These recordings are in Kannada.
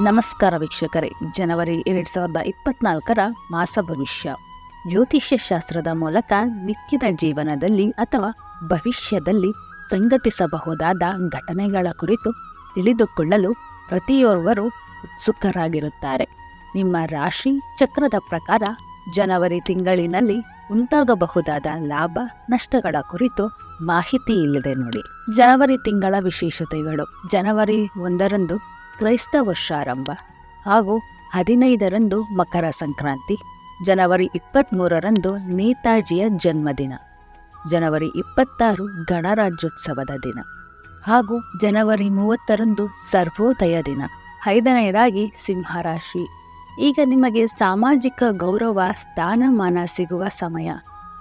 ನಮಸ್ಕಾರ ವೀಕ್ಷಕರೇ. ಜನವರಿ ಎರಡು ಸಾವಿರದ ಇಪ್ಪತ್ನಾಲ್ಕರ ಮಾಸ ಭವಿಷ್ಯ. ಜ್ಯೋತಿಷ್ಯ ಶಾಸ್ತ್ರದ ಮೂಲಕ ನಿತ್ಯದ ಜೀವನದಲ್ಲಿ ಅಥವಾ ಭವಿಷ್ಯದಲ್ಲಿ ಸಂಘಟಿಸಬಹುದಾದ ಘಟನೆಗಳ ಕುರಿತು ತಿಳಿದುಕೊಳ್ಳಲು ಪ್ರತಿಯೊರ್ವರು ಉತ್ಸುಕರಾಗಿರುತ್ತಾರೆ. ನಿಮ್ಮ ರಾಶಿ ಚಕ್ರದ ಪ್ರಕಾರ ಜನವರಿ ತಿಂಗಳಿನಲ್ಲಿ ಉಂಟಾಗಬಹುದಾದ ಲಾಭ ನಷ್ಟಗಳ ಕುರಿತು ಮಾಹಿತಿ ಇಲ್ಲಿದೆ ನೋಡಿ. ಜನವರಿ ತಿಂಗಳ ವಿಶೇಷತೆಗಳು. ಜನವರಿ ಒಂದರಂದು ಕ್ರೈಸ್ತ ವರ್ಷಾರಂಭ ಹಾಗೂ ಹದಿನೈದರಂದು ಮಕರ ಸಂಕ್ರಾಂತಿ, ಜನವರಿ ಇಪ್ಪತ್ತ್ಮೂರರಂದು ನೇತಾಜಿಯ ಜನ್ಮದಿನ, ಜನವರಿ ಇಪ್ಪತ್ತಾರು ಗಣರಾಜ್ಯೋತ್ಸವದ ದಿನ ಹಾಗೂ ಜನವರಿ ಮೂವತ್ತರಂದು ಸರ್ವೋದಯ ದಿನ. ಐದನೆಯದಾಗಿ ಸಿಂಹರಾಶಿ. ಈಗ ನಿಮಗೆ ಸಾಮಾಜಿಕ ಗೌರವ, ಸ್ಥಾನಮಾನ ಸಿಗುವ ಸಮಯ.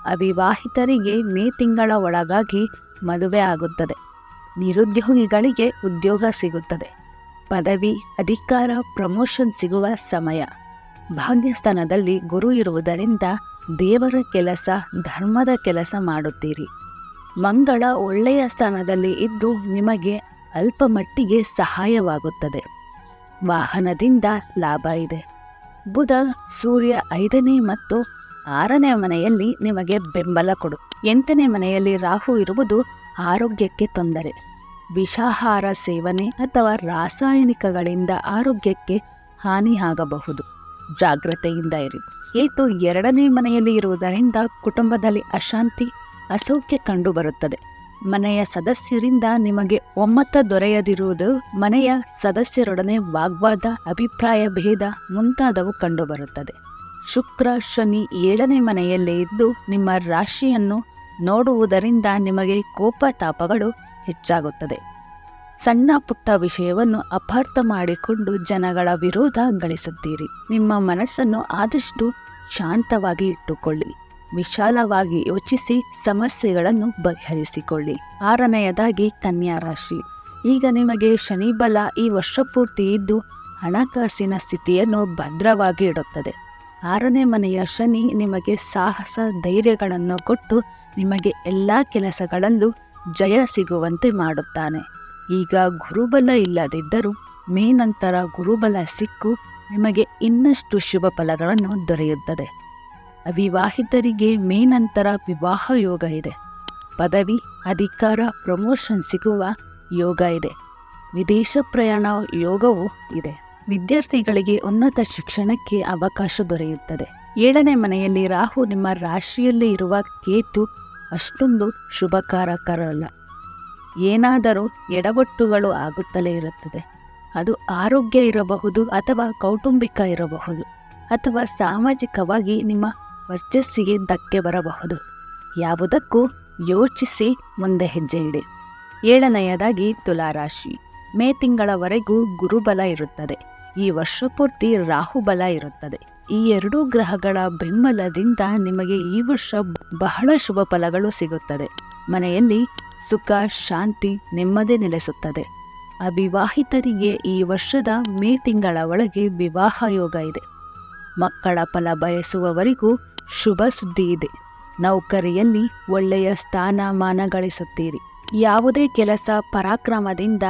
ಅವಿವಾಹಿತರಿಗೆ ಮೇ ತಿಂಗಳ ಒಳಗಾಗಿ ಮದುವೆ ಆಗುತ್ತದೆ. ನಿರುದ್ಯೋಗಿಗಳಿಗೆ ಉದ್ಯೋಗ ಸಿಗುತ್ತದೆ. ಪದವಿ, ಅಧಿಕಾರ ಪ್ರಮೋಷನ್ ಸಿಗುವ ಸಮಯ. ಭಾಗ್ಯಸ್ಥಾನದಲ್ಲಿ ಗುರು ಇರುವುದರಿಂದ ದೇವರ ಕೆಲಸ, ಧರ್ಮದ ಕೆಲಸ ಮಾಡುತ್ತೀರಿ. ಮಂಗಳ ಒಳ್ಳೆಯ ಸ್ಥಾನದಲ್ಲಿ ಇದ್ದು ನಿಮಗೆ ಅಲ್ಪ ಮಟ್ಟಿಗೆ ಸಹಾಯವಾಗುತ್ತದೆ. ವಾಹನದಿಂದ ಲಾಭ ಇದೆ. ಬುಧ ಸೂರ್ಯ ಐದನೇ ಮತ್ತು ಆರನೇ ಮನೆಯಲ್ಲಿ ನಿಮಗೆ ಬೆಂಬಲ ಕೊಡು. ಎಂಟನೇ ಮನೆಯಲ್ಲಿ ರಾಹು ಇರುವುದು ಆರೋಗ್ಯಕ್ಕೆ ತೊಂದರೆ. ವಿಷಾಹಾರ ಸೇವನೆ ಅಥವಾ ರಾಸಾಯನಿಕಗಳಿಂದ ಆರೋಗ್ಯಕ್ಕೆ ಹಾನಿಯಾಗಬಹುದು. ಜಾಗ್ರತೆಯಿಂದ ಇರಿ. ಏತು ಎರಡನೇ ಮನೆಯಲ್ಲಿ ಇರುವುದರಿಂದ ಕುಟುಂಬದಲ್ಲಿ ಅಶಾಂತಿ, ಅಸೌಖ್ಯ ಕಂಡುಬರುತ್ತದೆ. ಮನೆಯ ಸದಸ್ಯರಿಂದ ನಿಮಗೆ ಒಮ್ಮತ ದೊರೆಯದಿರುವುದು ಮನೆಯ ಸದಸ್ಯರೊಡನೆ ವಾಗ್ವಾದ, ಅಭಿಪ್ರಾಯ ಭೇದ ಮುಂತಾದವು ಕಂಡುಬರುತ್ತದೆ. ಶುಕ್ರ, ಶನಿ ಏಳನೇ ಮನೆಯಲ್ಲೇ ಇದ್ದು ನಿಮ್ಮ ರಾಶಿಯನ್ನು ನೋಡುವುದರಿಂದ ನಿಮಗೆ ಕೋಪ ತಾಪಗಳು ಹೆಚ್ಚಾಗುತ್ತದೆ. ಸಣ್ಣ ಪುಟ್ಟ ವಿಷಯವನ್ನು ಅಪಾರ್ಥ ಮಾಡಿಕೊಂಡು ಜನಗಳ ವಿರೋಧ ಗಳಿಸುತ್ತೀರಿ. ನಿಮ್ಮ ಮನಸ್ಸನ್ನು ಆದಷ್ಟು ಶಾಂತವಾಗಿ ಇಟ್ಟುಕೊಳ್ಳಿ. ವಿಶಾಲವಾಗಿ ಯೋಚಿಸಿ ಸಮಸ್ಯೆಗಳನ್ನು ಬಗೆಹರಿಸಿಕೊಳ್ಳಿ. ಆರನೆಯದಾಗಿ, ಕನ್ಯಾ ರಾಶಿ. ಈಗ ನಿಮಗೆ ಶನಿ ಬಲ ಈ ವರ್ಷ ಪೂರ್ತಿ ಇದ್ದು, ಹಣಕಾಸಿನ ಸ್ಥಿತಿಯನ್ನು ಭದ್ರವಾಗಿ ಇಡುತ್ತದೆ. ಆರನೇ ಮನೆಯ ಶನಿ ನಿಮಗೆ ಸಾಹಸ, ಧೈರ್ಯಗಳನ್ನು ಕೊಟ್ಟು ನಿಮಗೆ ಎಲ್ಲ ಕೆಲಸಗಳಲ್ಲೂ ಜಯ ಸಿಗುವಂತೆ ಮಾಡುತ್ತಾನೆ. ಈಗ ಗುರುಬಲ ಇಲ್ಲದಿದ್ದರೂ ಮೇ ನಂತರ ಗುರುಬಲ ಸಿಕ್ಕು ನಿಮಗೆ ಇನ್ನಷ್ಟು ಶುಭ ಫಲಗಳನ್ನು ದೊರೆಯುತ್ತದೆ. ಅವಿವಾಹಿತರಿಗೆ ಮೇ ನಂತರ ವಿವಾಹ ಯೋಗ ಇದೆ. ಪದವಿ, ಅಧಿಕಾರ, ಪ್ರಮೋಷನ್ ಸಿಗುವ ಯೋಗ ಇದೆ. ವಿದೇಶ ಪ್ರಯಾಣ ಯೋಗವೂ ಇದೆ. ವಿದ್ಯಾರ್ಥಿಗಳಿಗೆ ಉನ್ನತ ಶಿಕ್ಷಣಕ್ಕೆ ಅವಕಾಶ ದೊರೆಯುತ್ತದೆ. ಏಳನೇ ಮನೆಯಲ್ಲಿ ರಾಹು ನಿಮ್ಮ ರಾಶಿಯಲ್ಲಿ ಇರುವ ಕೇತು ಅಷ್ಟೊಂದು ಶುಭಕಾರಕರಲ್ಲ. ಏನಾದರೂ ಎಡವಟ್ಟುಗಳು ಆಗುತ್ತಲೇ ಇರುತ್ತದೆ. ಅದು ಆರೋಗ್ಯ ಇರಬಹುದು ಅಥವಾ ಕೌಟುಂಬಿಕ ಇರಬಹುದು ಅಥವಾ ಸಾಮಾಜಿಕವಾಗಿ ನಿಮ್ಮ ವರ್ಚಸ್ಸಿಗೆ ಧಕ್ಕೆ ಬರಬಹುದು. ಯಾವುದಕ್ಕೂ ಯೋಚಿಸಿ ಮುಂದೆ ಹೆಜ್ಜೆ ಇಡಿ. ಏಳನೆಯದಾಗಿ ತುಲಾರಾಶಿ. ಮೇ ತಿಂಗಳವರೆಗೂ ಗುರುಬಲ ಇರುತ್ತದೆ. ಈ ವರ್ಷ ಪೂರ್ತಿ ರಾಹುಬಲ ಇರುತ್ತದೆ. ಈ ಎರಡೂ ಗ್ರಹಗಳ ಬೆಂಬಲದಿಂದ ನಿಮಗೆ ಈ ವರ್ಷ ಬಹಳ ಶುಭ ಫಲಗಳು ಸಿಗುತ್ತದೆ. ಮನೆಯಲ್ಲಿ ಸುಖ, ಶಾಂತಿ ನೆಮ್ಮದಿ ನೆಲೆಸುತ್ತದೆ. ಅವಿವಾಹಿತರಿಗೆ ಈ ವರ್ಷದ ಮೇ ತಿಂಗಳ ಒಳಗೆ ವಿವಾಹ ಯೋಗ ಇದೆ. ಮಕ್ಕಳ ಫಲ ಬಯಸುವವರಿಗೂ ಶುಭ ಸುದ್ದಿ ಇದೆ. ನೌಕರಿಯಲ್ಲಿ ಒಳ್ಳೆಯ ಸ್ಥಾನಮಾನ ಗಳಿಸುತ್ತೀರಿ. ಯಾವುದೇ ಕೆಲಸ ಪರಾಕ್ರಮದಿಂದ,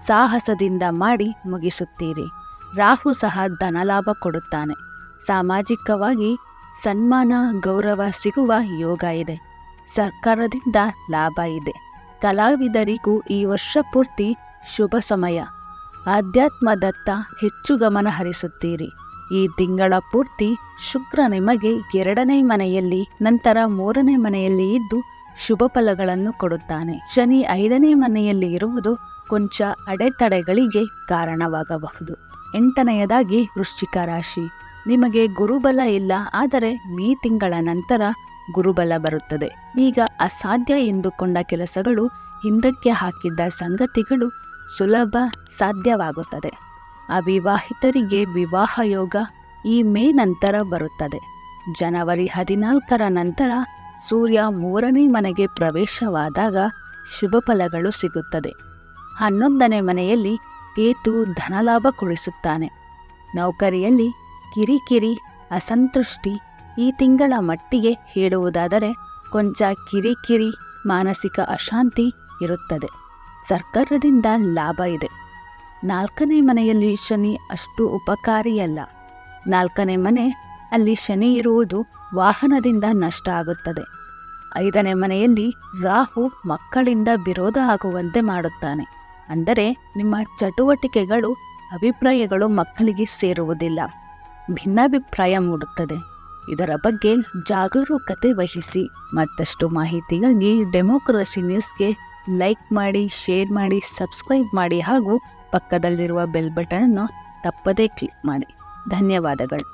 ಸಾಹಸದಿಂದ ಮಾಡಿ ಮುಗಿಸುತ್ತೀರಿ. ರಾಹು ಸಹ ಧನಲಾಭ ಕೊಡುತ್ತಾನೆ. ಸಾಮಾಜಿಕವಾಗಿ ಸನ್ಮಾನ, ಗೌರವ ಸಿಗುವ ಯೋಗ ಇದೆ. ಸರ್ಕಾರದಿಂದ ಲಾಭ ಇದೆ. ಕಲಾವಿದರಿಗೂ ಈ ವರ್ಷ ಪೂರ್ತಿ ಶುಭ ಸಮಯ. ಆಧ್ಯಾತ್ಮದತ್ತ ಹೆಚ್ಚು ಗಮನ ಹರಿಸುತ್ತೀರಿ. ಈ ತಿಂಗಳ ಪೂರ್ತಿ ಶುಕ್ರ ನಿಮಗೆ ಎರಡನೇ ಮನೆಯಲ್ಲಿ, ನಂತರ ಮೂರನೇ ಮನೆಯಲ್ಲಿ ಇದ್ದು ಶುಭ ಫಲಗಳನ್ನು ಕೊಡುತ್ತಾನೆ. ಶನಿ ಐದನೇ ಮನೆಯಲ್ಲಿ ಇರುವುದು ಕೊಂಚ ಅಡೆತಡೆಗಳಿಗೆ ಕಾರಣವಾಗಬಹುದು. ಎಂಟನೆಯದಾಗಿ ವೃಶ್ಚಿಕ ರಾಶಿ. ನಿಮಗೆ ಗುರುಬಲ ಇಲ್ಲ, ಆದರೆ ಮೇ ತಿಂಗಳ ನಂತರ ಗುರುಬಲ ಬರುತ್ತದೆ. ಈಗ ಅಸಾಧ್ಯ ಎಂದುಕೊಂಡ ಕೆಲಸಗಳು, ಹಿಂದಕ್ಕೆ ಹಾಕಿದ್ದ ಸಂಗತಿಗಳು ಸುಲಭ ಸಾಧ್ಯವಾಗುತ್ತದೆ. ಅವಿವಾಹಿತರಿಗೆ ವಿವಾಹ ಯೋಗ ಈ ಮೇ ನಂತರ ಬರುತ್ತದೆ. ಜನವರಿ ಹದಿನಾಲ್ಕರ ನಂತರ ಸೂರ್ಯ ಮೂರನೇ ಮನೆಗೆ ಪ್ರವೇಶವಾದಾಗ ಶುಭ ಫಲಗಳು ಸಿಗುತ್ತದೆ. ಹನ್ನೊಂದನೇ ಮನೆಯಲ್ಲಿ ಕೇತು ಧನಲಾಭ ಕೊಡಿಸುತ್ತಾನೆ. ನೌಕರಿಯಲ್ಲಿ ಕಿರಿಕಿರಿ, ಅಸಂತುಷ್ಟಿ ಈ ತಿಂಗಳ ಮಟ್ಟಿಗೆ ಹೇಳುವುದಾದರೆ ಕೊಂಚ ಕಿರಿಕಿರಿ, ಮಾನಸಿಕ ಅಶಾಂತಿ ಇರುತ್ತದೆ. ಸರ್ಕಾರದಿಂದ ಲಾಭ ಇದೆ. ನಾಲ್ಕನೇ ಮನೆಯಲ್ಲಿ ಶನಿ ಅಷ್ಟು ಉಪಕಾರಿಯಲ್ಲ. ನಾಲ್ಕನೇ ಮನೆ ಅಲ್ಲಿ ಶನಿ ಇರುವುದು ವಾಹನದಿಂದ ನಷ್ಟ ಆಗುತ್ತದೆ. ಐದನೇ ಮನೆಯಲ್ಲಿ ರಾಹು ಮಕ್ಕಳಿಂದ ವಿರೋಧ ಆಗುವಂತೆ ಮಾಡುತ್ತಾನೆ. ಅಂದರೆ ನಿಮ್ಮ ಚಟುವಟಿಕೆಗಳು, ಅಭಿಪ್ರಾಯಗಳು ಮಕ್ಕಳಿಗೆ ಸೇರುವುದಿಲ್ಲ. ಭಿನ್ನಾಭಿಪ್ರಾಯ ಮೂಡುತ್ತದೆ. ಇದರ ಬಗ್ಗೆ ಜಾಗರೂಕತೆ ವಹಿಸಿ. ಮತ್ತಷ್ಟು ಮಾಹಿತಿಗಾಗಿ ಡೆಮೋಕ್ರಸಿ ನ್ಯೂಸ್ಗೆ ಲೈಕ್ ಮಾಡಿ, ಶೇರ್ ಮಾಡಿ, ಸಬ್ಸ್ಕ್ರೈಬ್ ಮಾಡಿ ಹಾಗೂ ಪಕ್ಕದಲ್ಲಿರುವ ಬೆಲ್ ಬಟನನ್ನು ತಪ್ಪದೇ ಕ್ಲಿಕ್ ಮಾಡಿ. ಧನ್ಯವಾದಗಳು.